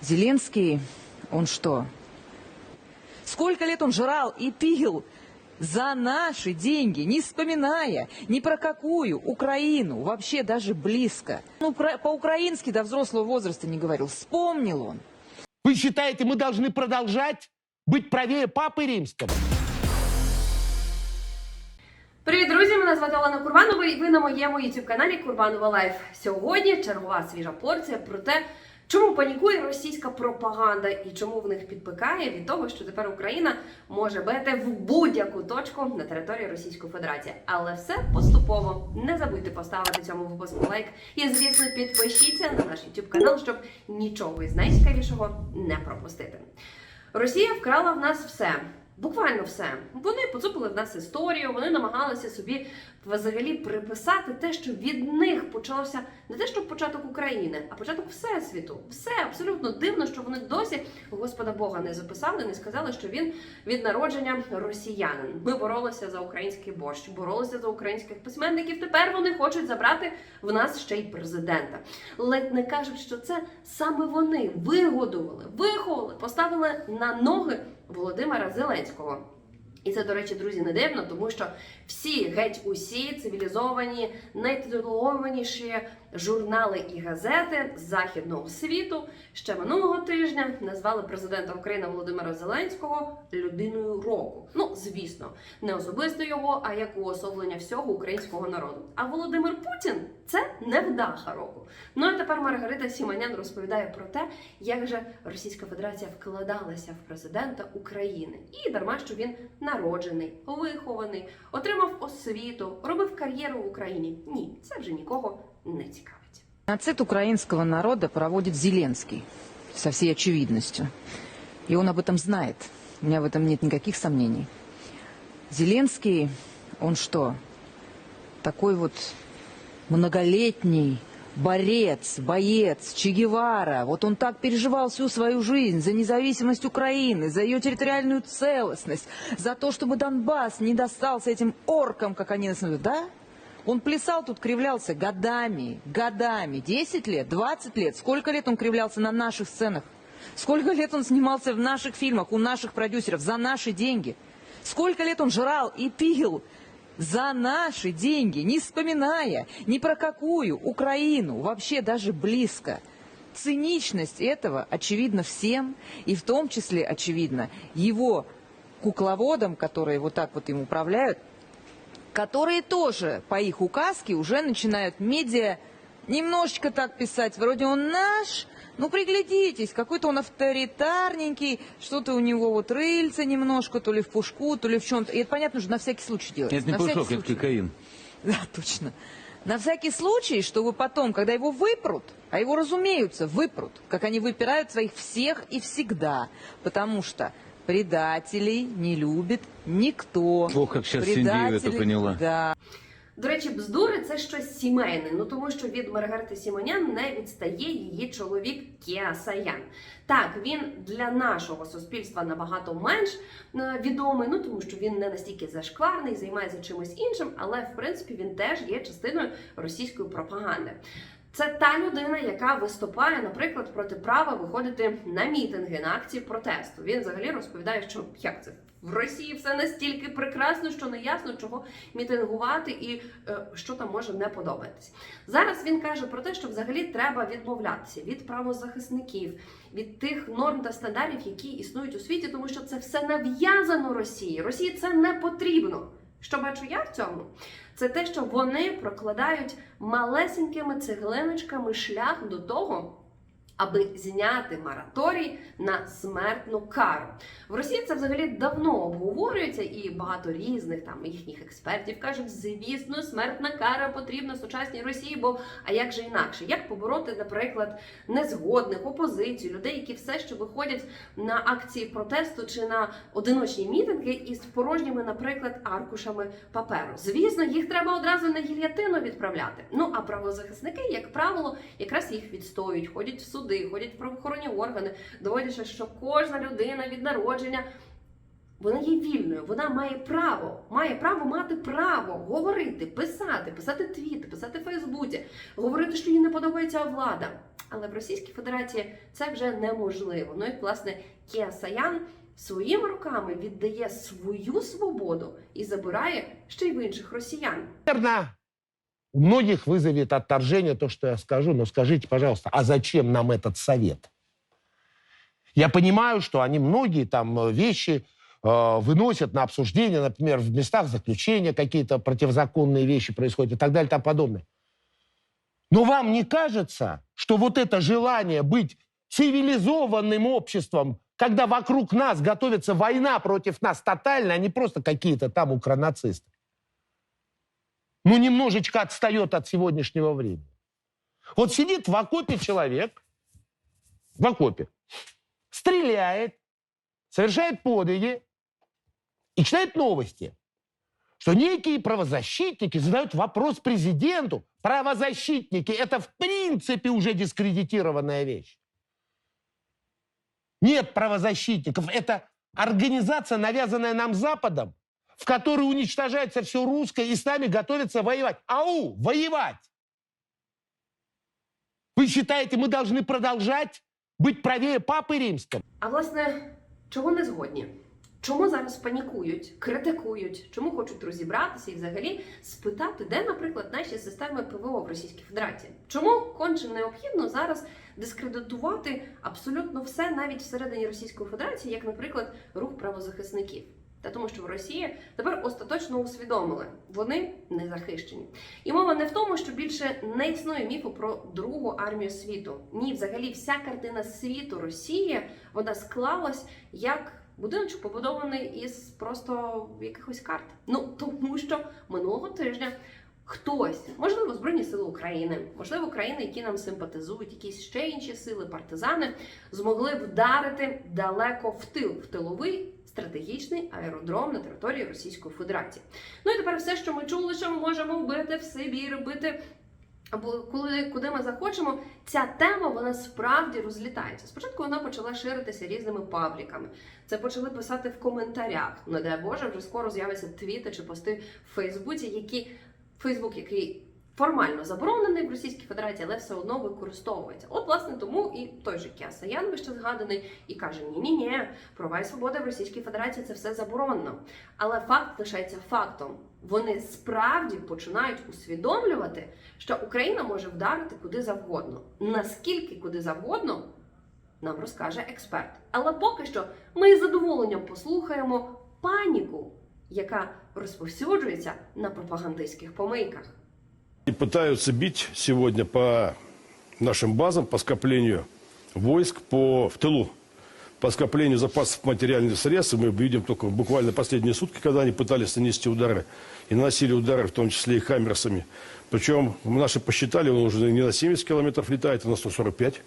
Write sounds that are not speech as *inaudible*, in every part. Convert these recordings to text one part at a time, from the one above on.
Зеленский, он что? Сколько лет он жрал и пил за наши деньги, не вспоминая ни про какую Украину, вообще даже близко. Ну, про- по-украински до взрослого возраста не говорил. Вспомнил он. Вы считаете, мы должны продолжать быть правее Папы Римского? Привіт, друзі! Мене звати Олена Курбанова і ви на моєму youtube каналі Курбанова Лайф. Сьогодні чергова свіжа порція про те, чому панікує російська пропаганда і чому в них підпикає від того, що тепер Україна може бити в будь-яку точку на території Російської Федерації. Але все поступово. Не забудьте поставити цьому випуску лайк і, звісно, підпишіться на наш youtube канал, щоб нічого із найцікавішого не пропустити. Росія вкрала в нас все. Буквально все. Вони поцупили в нас історію, вони намагалися собі взагалі приписати те, що від них почався не те, що початок України, а початок всесвіту. Все абсолютно дивно, що вони досі Господа Бога не записали, не сказали, що він від народження росіянин. Ми боролися за український борщ, боролися за українських письменників. Тепер вони хочуть забрати в нас ще й президента. Ледь не кажуть, що це саме вони вигодували, виховали, поставили на ноги Володимира Зеленського. І це, до речі, друзі, не дивно, тому що всі, геть усі цивілізовані, найтитулованіші журнали і газети західного світу ще минулого тижня назвали президента України Володимира Зеленського людиною року. Ну, звісно, не особисто його, а як уособлення всього українського народу. А Володимир Путін це невдаха року. Ну а тепер Маргарита Сіманян розповідає про те, як же Російська Федерація вкладалася в президента України, і дарма що він народжений, вихований, отримав освіту, робив кар'єру в Україні. Ні, це вже нікого не цікавить. Нацит украинского народа проводит Зеленский со всей очевидностью. И он об этом знает. У меня в этом нет никаких сомнений. Зеленский, он что, такой вот многолетний борец, боец, Че Гевара. Вот он так переживал всю свою жизнь за независимость Украины, за ее территориальную целостность, за то, чтобы Донбасс не достался этим оркам, как они называют, да? Он плясал тут, кривлялся годами, годами, 10 лет, 20 лет. Сколько лет он кривлялся на наших сценах? Сколько лет он снимался в наших фильмах, у наших продюсеров, за наши деньги? Сколько лет он жрал и пил за наши деньги, не вспоминая ни про какую Украину, вообще даже близко. Циничность этого очевидна всем, и в том числе очевидно его кукловодам, которые вот так вот им управляют, которые тоже по их указке уже начинают медиа немножечко так писать, вроде он наш, ну приглядитесь, какой-то он авторитарненький, что-то у него вот рыльца немножко, то ли в пушку, то ли в чем-то. И это понятно, что на всякий случай делается. Это не на пушок, это кокаин. *laughs* Да, точно. На всякий случай, чтобы потом, когда его выпрут, а его, разумеются, выпрут, как они выпирают своих всех и всегда, потому что предателей не любит никто. Ох, как сейчас Синдеева это поняла. Да. До речі, бздури це щось сімейне. Ну тому що від Маргарити Сімонян не відстає її чоловік Кіа Саян. Так, він для нашого суспільства набагато менш е, відомий, ну тому що він не настільки зашкварний, займається чимось іншим, але в принципі він теж є частиною російської пропаганди. Це та людина, яка виступає, наприклад, проти права виходити на мітинги, на акції протесту. Він взагалі розповідає, що як це в Росії все настільки прекрасно, що не ясно, чого мітингувати і е, що там може не подобатись. Зараз він каже про те, що взагалі треба відмовлятися від правозахисників, від тих норм та стандартів, які існують у світі, тому що це все нав'язано Росії. Росії це не потрібно. Що бачу я в цьому? Це те, що вони прокладають малесенькими цеглиночками шлях до того, аби зняти мораторій на смертну кару. В Росії це взагалі давно обговорюється, і багато різних там їхніх експертів кажуть, звісно, смертна кара потрібна сучасній Росії, бо а як же інакше? Як побороти, наприклад, незгодних, опозицію, людей, які все ще виходять на акції протесту чи на одиночні мітинги із порожніми, наприклад, аркушами паперу? Звісно, їх треба одразу на гільятину відправляти. Ну а правозахисники, як правило, якраз їх відстоюють, ходять в суди, ходять в правоохоронні органи, доводячи, що кожна людина від народження Вона є вільною, вона має право, має право мати право говорити, писати, писати твіти, писати в Фейсбуці, говорити, що їй не подобається влада. Але в Російській Федерації це вже неможливо. Ну і власне Кія Саян своїми руками віддає свою свободу і забирає ще й в інших росіян. У многих вызовет отторжение то, что я скажу, но скажите, пожалуйста, а зачем нам этот совет? Я понимаю, что они многие там э, вещи э, выносят на обсуждение, например, в местах заключения какие-то противозаконные вещи происходят и так далее и тому подобное. Но вам не кажется, что вот это желание быть цивилизованным обществом, когда вокруг нас готовится война против нас тотально, а не просто какие-то там укронацисты, ну, немножечко отстает от сегодняшнего времени. Вот сидит в окопе человек, в окопе, стреляет, совершает подвиги и читает новости, что некие правозащитники задают вопрос президенту. Правозащитники – это в принципе уже дискредитированная вещь. Нет правозащитников. Это организация, навязанная нам Западом, в которой уничтожается все русское и с нами готовятся воевать. Ау, воевать! Вы считаете, мы должны продолжать быть правее Папы Римского? А власне, чого не згодні? Чому зараз панікують, критикують, чому хочуть розібратися і взагалі спитати, де, наприклад, наші системи ПВО в Російській Федерації? Чому конче необхідно зараз дискредитувати абсолютно все, навіть всередині Російської Федерації, як, наприклад, рух правозахисників? Та тому, що в Росії тепер остаточно усвідомили, вони не захищені. І мова не в тому, що більше не існує міфу про другу армію світу. Ні, взагалі, вся картина світу Росії вона склалась як будиночок побудований із просто якихось карт. Ну тому що минулого тижня. Хтось, можливо, Збройні Сили України, можливо, країни, які нам симпатизують, якісь ще інші сили, партизани, змогли вдарити далеко в тил, в тиловий стратегічний аеродром на території Російської Федерації. Ну і тепер все, що ми чули, що ми можемо вбити в Сибір, бити або коли куди ми захочемо, ця тема вона справді розлітається. Спочатку вона почала ширитися різними пабліками. Це почали писати в коментарях. Не дай Боже, вже скоро з'являться твіти чи пости в Фейсбуці, які Фейсбук, який формально заборонений в Російській Федерації, але все одно використовується. От, власне, тому і той же Кіасаян вище згаданий і каже: ні, ні, ні, права і свобода в Російській Федерації це все заборонено. Але факт лишається фактом. Вони справді починають усвідомлювати, що Україна може вдарити куди завгодно. Наскільки куди завгодно, нам розкаже експерт. Але поки що ми із задоволенням послухаємо паніку, яка розповсюджується на пропагандистських помийках. И пытаются бить сегодня по нашим базам, по скоплению войск по, в тылу, по скоплению запасов материальных средств. Мы видим только буквально последние сутки, когда они пытались нанести удары. И наносили удары, в том числе и хаммерсами. Причем наши посчитали, он уже не на 70 километров летает, а на 145.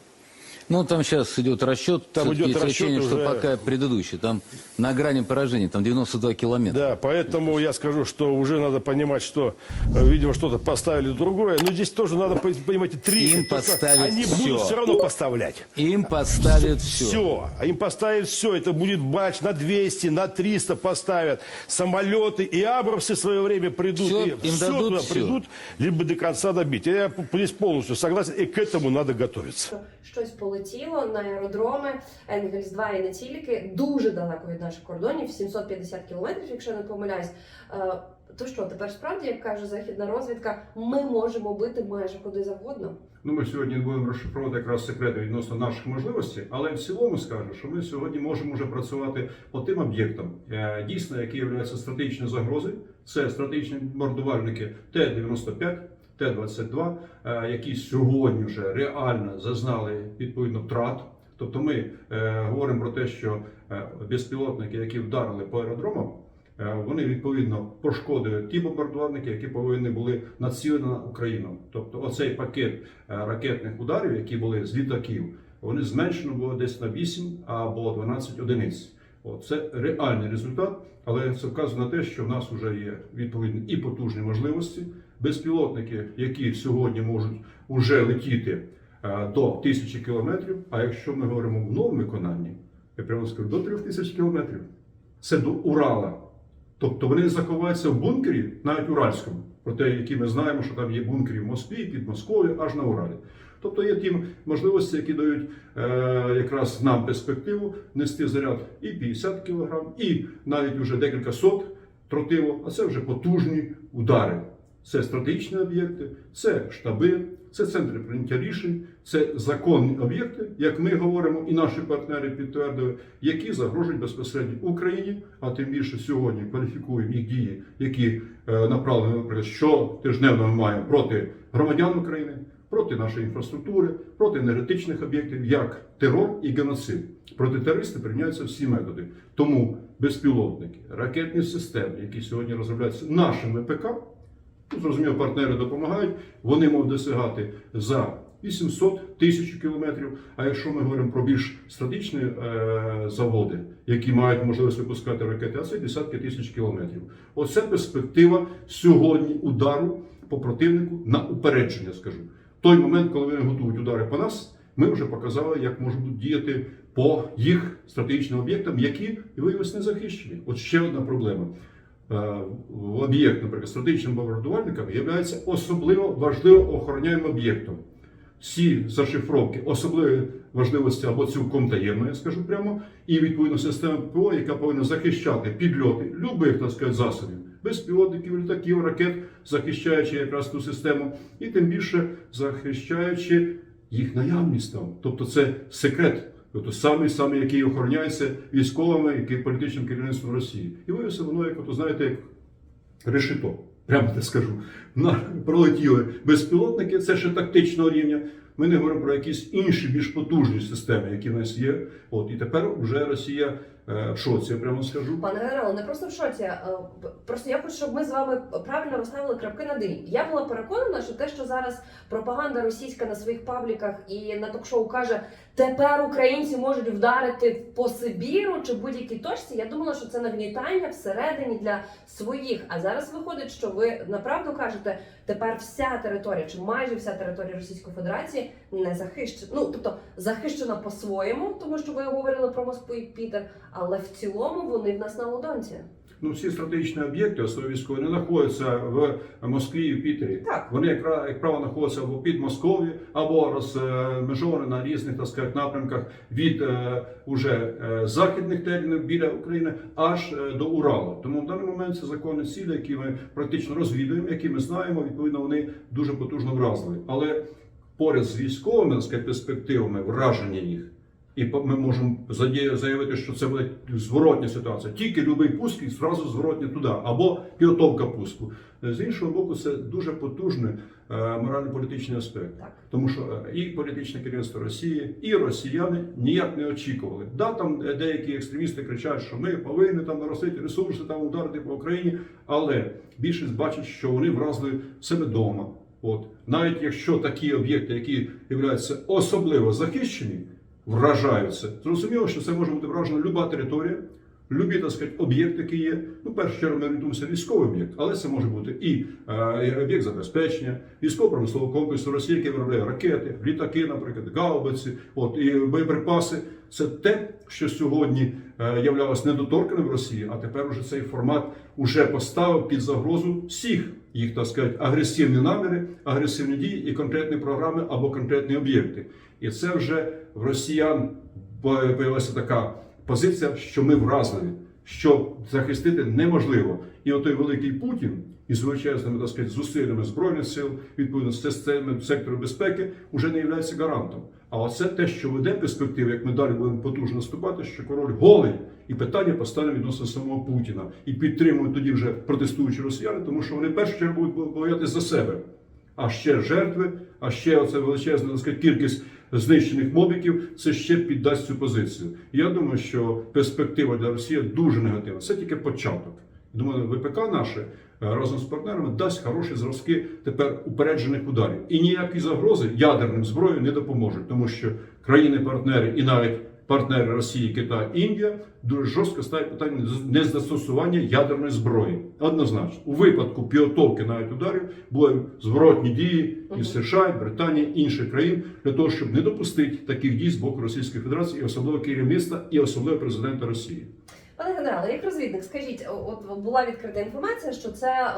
Ну, там сейчас идет расчет. Там идет расчет ощущение, что уже- пока предыдущий. Там на грани поражения, там 92 километра. Да, поэтому я скажу, что уже надо понимать, что, э, видимо, что-то поставили другое. Но здесь тоже надо, по- понимаете, три. Им поставить Они всё. будут все равно поставлять. Им подставят все. Все. А им поставят все. Это будет бач на 200, на 300 поставят. Самолеты и абрамсы в свое время придут. Всё, и им всё дадут туда всё. придут, либо до конца добить. Я здесь полностью согласен. И к этому надо готовиться. що щось полетіло на аеродроми Енгельс 2 і не тільки дуже далеко від наших кордонів, 750 кілометрів, якщо я не помиляюсь. Е, То що тепер справді, як каже західна розвідка, ми можемо бити майже куди завгодно. Ну, ми сьогодні будемо розшифровувати якраз секрети відносно наших можливостей, але в цілому скажу, що ми сьогодні можемо вже працювати по тим об'єктам, е, дійсно, які являються стратегічною загрозою. Це стратегічні мордувальники Т-95, Т-22, е, які сьогодні вже реально зазнали відповідно втрат. Тобто ми е, говоримо про те, що е, безпілотники, які вдарили по аеродромам, Вони відповідно пошкодили ті бомбардувальники, які повинні були націлені на Україну. Тобто, оцей пакет ракетних ударів, які були з літаків, вони зменшено було десь на 8 або 12 одиниць. От, це реальний результат, але це вказує на те, що в нас вже є відповідні і потужні можливості. Безпілотники, які сьогодні можуть уже летіти е, до тисячі кілометрів. А якщо ми говоримо в новому виконанні, я прямо скажу до трьох тисяч кілометрів. це до Урала. Тобто вони заховаються в бункері, навіть уральському, про те, які ми знаємо, що там є бункери в Москві, під Москов'ю, аж на Уралі. Тобто є ті можливості, які дають е, якраз нам перспективу нести заряд і 50 кг, і навіть вже декілька сот тротилу, а це вже потужні удари. Це стратегічні об'єкти, це штаби, це центри прийняття рішень, це законні об'єкти, як ми говоримо, і наші партнери підтвердили, які загрожують безпосередньо Україні, а тим більше сьогодні кваліфікуємо їх дії, які е, направлені, наприклад, щотижневно ми маємо проти громадян України, проти нашої інфраструктури, проти енергетичних об'єктів, як терор і геноцид. Проти терористів приймаються всі методи. Тому безпілотники, ракетні системи, які сьогодні розробляються нашими ПК, Зрозуміло, партнери допомагають. Вони можуть досягати за 800 тисяч кілометрів. А якщо ми говоримо про більш стратегічні е, заводи, які мають можливість випускати ракети, а це десятки тисяч кілометрів. Оце перспектива сьогодні удару по противнику на упередження. Скажу той момент, коли вони готують удари по нас, ми вже показали, як можуть діяти по їх стратегічним об'єктам, які виявилися не захищені. От ще одна проблема. Е, об'єкт, наприклад, стратегічним бомбардувальником є особливо важливо охороняємим об'єктом. Всі зашифровки особливої важливості або цілком таємно, я скажу прямо, і відповідно система ПО, яка повинна захищати підльоти любих так сказати, засобів, безпілотників, літаків, ракет, захищаючи якраз ту систему, і тим більше захищаючи їх наявність там. Тобто це секрет. Тобто самий самі, який охороняється військовими, які політичним керівництвом Росії. І виявилося воно, як ото знаєте, як решето. Прямо так скажу. Пролетіли безпілотники, це ще тактичного рівня. Ми не говоримо про якісь інші більш потужні системи, які в нас є. От і тепер вже Росія в шоці, я прямо скажу. Пане генерал, не просто в шоці. е, Просто я хочу, щоб ми з вами правильно розставили крапки над «і». Я була переконана, що те, що зараз пропаганда російська на своїх пабліках і на ток-шоу каже, тепер українці можуть вдарити по Сибіру чи будь-якій точці. Я думала, що це нагнітання всередині для своїх. А зараз виходить, що ви направду кажете, тепер вся територія, чи майже вся територія Російської Федерації не захищена. Ну тобто захищена по-своєму, тому що ви говорили про Москву і Пітер, але в цілому вони в нас на ладонці. Ну, всі стратегічні об'єкти, особливо військові, не знаходяться в Москві і в Пітері. Так. Вони, як, пра- як правило, знаходяться або під Москов'ю, або розмежовані на різних так сказати, напрямках від е, уже е, західних теренів біля України аж е, до Уралу. Тому в даний момент це законні цілі, які ми практично розвідуємо, які ми знаємо. Відповідно, вони дуже потужно вразливі. Але поряд з військовими так сказати, перспективами враження їх. І ми можемо заявити, що це буде зворотня ситуація. Тільки любий пуск і зразу зворотня туди, або підготовка пуску. З іншого боку, це дуже потужний е, морально-політичний аспект. Так. Тому що е, і політичне керівництво Росії, і росіяни ніяк не очікували. Да, там е, деякі екстремісти кричать, що ми повинні там наростити ресурси, там ударити по Україні, але більшість бачить, що вони вразили себе вдома. От навіть якщо такі об'єкти, які являються особливо захищені, вражаються. Зрозуміло, що це може бути вражена люба територія, любі, так сказати, об'єкти, які є. Ну, першу чергу ми орієнтуємося військовий об'єкт, але це може бути і е, об'єкт забезпечення, військово-промислового комплексу Росії, який виробляє ракети, літаки, наприклад, гаубиці, от і боєприпаси. Це те, що сьогодні е, являлось недоторканим в Росії, а тепер уже цей формат уже поставив під загрозу всіх їх, так сказати, агресивні наміри, агресивні дії і конкретні програми або конкретні об'єкти. І це вже в росіян появилася така позиція, що ми вразливі, що захистити неможливо. І отой великий Путін із величезними так сказати, зусиллями збройних сил, відповідно системи сектору безпеки, вже не є гарантом. А оце те, що веде перспективи, як ми далі будемо потужно наступати, що король голий, і питання постане відносно самого Путіна. І підтримують тоді вже протестуючі росіяни, тому що вони в першу чергу будуть боятися за себе. А ще жертви, а ще оце величезна так сказати, кількість знищених мобіків, це ще піддасть цю позицію. Я думаю, що перспектива для Росії дуже негативна. Це тільки початок. Думаю, ВПК наше е, разом з партнерами дасть хороші зразки тепер упереджених ударів. І ніякі загрози ядерним зброєю не допоможуть, тому що країни-партнери і навіть партнери Росії, Китай, Індія дуже жорстко ставить питання незастосування ядерної зброї. Однозначно, у випадку підготовки навіть ударів були зворотні дії і США, і Британії, інших країн для того, щоб не допустити таких дій з боку Російської Федерації, і особливо керівництва, і особливо президента Росії. Пане генерале, як розвідник, скажіть, от була відкрита інформація, що це е,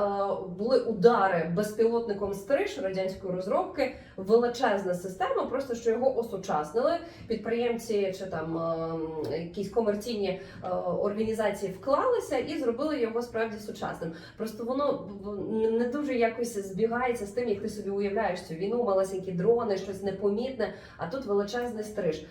були удари безпілотником стриж радянської розробки, величезна система, просто що його осучаснили. Підприємці чи там е, якісь комерційні е, організації вклалися і зробили його справді сучасним. Просто воно не дуже якось збігається з тим, як ти собі уявляєш цю війну, малесенькі дрони, щось непомітне, а тут величезний стриж.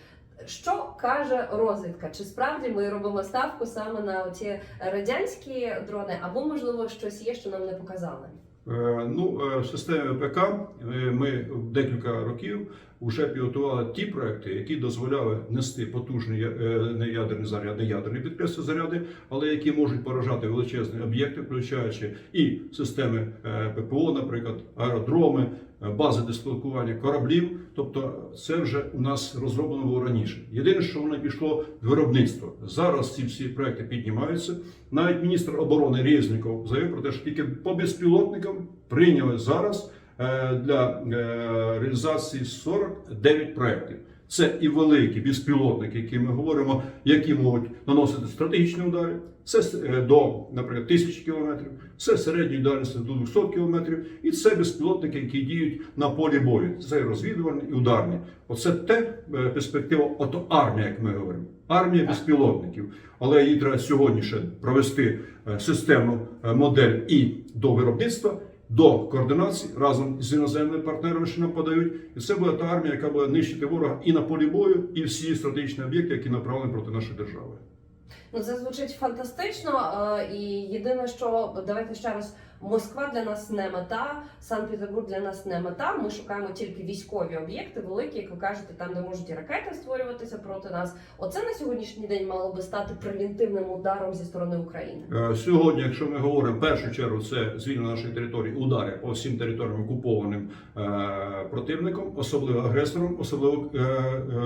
Що каже розвідка? Чи справді ми робимо ставку саме на ці радянські дрони, або можливо щось є, що нам не показали? Е, Ну, е, в ПК е, ми декілька років вже підготували ті проекти, які дозволяли нести потужні не ядерні заряди, ядерні підкреслю заряди, але які можуть поражати величезні об'єкти, включаючи і системи ППО, наприклад, аеродроми, бази дислокування кораблів. Тобто, це вже у нас розроблено було раніше. Єдине, що воно пішло в виробництво. Зараз ці всі проекти піднімаються. Навіть міністр оборони Резніков заявив про те, що тільки по безпілотникам прийняли зараз е, для е, реалізації 49 проєктів. Це і великі безпілотники, які ми говоримо, які можуть наносити стратегічні удари. Це е, до, наприклад, тисячі кілометрів, це середньої дальності до 200 кілометрів, і це безпілотники, які діють на полі бою. Це і розвідувальні і ударні. Оце те е, перспектива, ото армія, як ми говоримо. Армія безпілотників. Але її треба сьогодні ще провести е, системну е, модель і до виробництва, до координації разом з іноземними партнерами, що нам подають. І це буде та армія, яка буде нищити ворога і на полі бою, і всі стратегічні об'єкти, які направлені проти нашої держави. Ну це звучить фантастично. е, І єдине, що давайте ще раз. Москва для нас не мета, Санкт-Петербург для нас не мета. Ми шукаємо тільки військові об'єкти, великі, як ви кажете, там де можуть і ракети створюватися проти нас. Оце на сьогоднішній день мало би стати превентивним ударом зі сторони України. Е, Сьогодні, якщо ми говоримо в першу чергу, це звільнення нашої території, удари по всім територіям окупованим е, противником, особливо агресором, особливо е,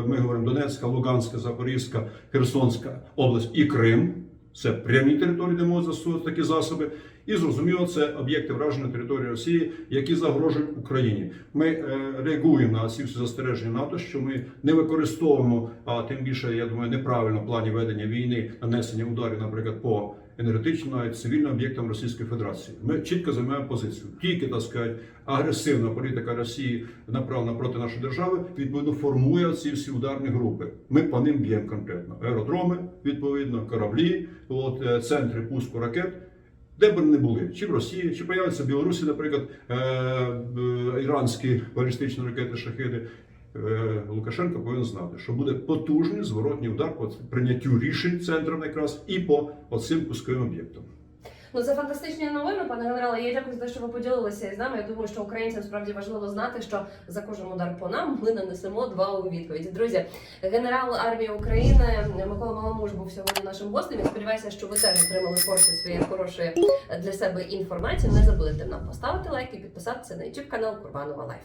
ми говоримо Донецька, Луганська, Запорізька, Херсонська область і Крим. Це прямі території, де можуть застосовувати такі засоби. І зрозуміло, це об'єкти враження території Росії, які загрожують Україні. Ми е, реагуємо на ці всі застереження НАТО, що ми не використовуємо, а тим більше, я думаю, неправильно плані ведення війни, нанесення ударів, наприклад, по енергетичним, навіть цивільним об'єктам Російської Федерації. Ми чітко займаємо позицію. Тільки так сказати, агресивна політика Росії направлена проти нашої держави, відповідно формує ці всі ударні групи. Ми по ним б'ємо конкретно. Аеродроми, відповідно, кораблі, от е, центри пуску ракет. Де б не були, чи в Росії, чи появляться в Білорусі, наприклад, е, е, іранські балістичні ракети шахиди. Е, Лукашенко повинен знати, що буде потужний зворотній удар по прийняттю рішень центром якраз і по оцим пусковим об'єктам. Ну це фантастичні новини, пане генерале. Я дякую за те, що ви поділилися із нами. Я думаю, що українцям справді важливо знати, що за кожен удар по нам ми нанесемо два у відповіді. Друзі, генерал армії України Микола Маламуш був сьогодні нашим гостем. Я сподіваюся, що ви теж отримали порцію своєї хорошої для себе інформації. Не забудете нам поставити лайк і підписатися на YouTube канал Курбанова Лайф.